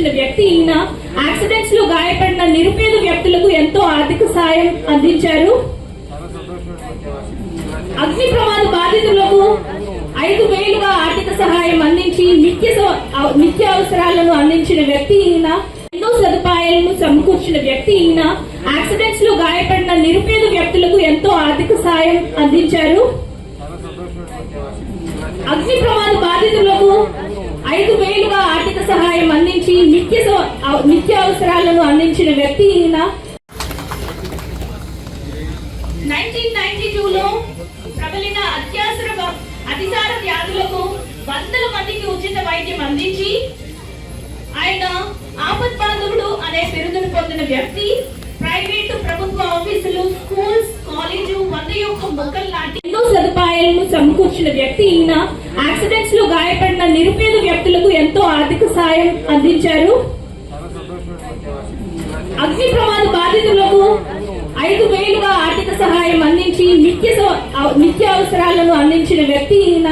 సంబంధించిన వ్యక్తి ఈయన యాక్సిడెంట్స్లో గాయపడిన నిరుపేద వ్యక్తులకు ఎంతో ఆర్థిక సాయం అందించారు. అగ్ని ప్రమాద బాధితులకు ఐదు వేలుగా ఆర్థిక సహాయం అందించి నిత్య నిత్య అవసరాలను అందించిన వ్యక్తి ఈయన. ఎన్నో సదుపాయాలను సమకూర్చిన వ్యక్తి ఈయన. యాక్సిడెంట్స్లో గాయపడిన నిరుపేద వ్యక్తులకు ఎంతో ఆర్థిక సాయం అందించారు. అగ్ని ప్రమాద బాధితులకు ఐదు వేలుగా ఆర్థిక సహాయం అందించి నిత్య నిత్య అవసరాలను అందించిన వ్యక్తి ఈయన. నైన్టీన్ నైన్టీ టూలో ప్రబలిన అత్యాసర వ- అతిసార వ్యాధులకు వందల మందికి ఉచిత వైద్యం అందించి ఆయన ఆపత్బాంధవుడు అనే బిరుదును పొందిన వ్యక్తి ప్రైవేటు ప్రభుత్వ ఆఫీసులు స్కూల్స్ కాలేజు వంద యొక్క మొక్కలు లాంటి ఎన్నో సదుపాయాలను సమకూర్చిన వ్యక్తి ఈయన. యాక్సిడెంట్స్లో గాయపడిన నిరుపేద సాయం అందించారు. అగ్ని ప్రమాద బాధితులకు ఐదు వేలుగా ఆర్థిక సహాయం అందించి నిత్య నిత్య అవసరాలను అందించిన వ్యక్తి ఈయన.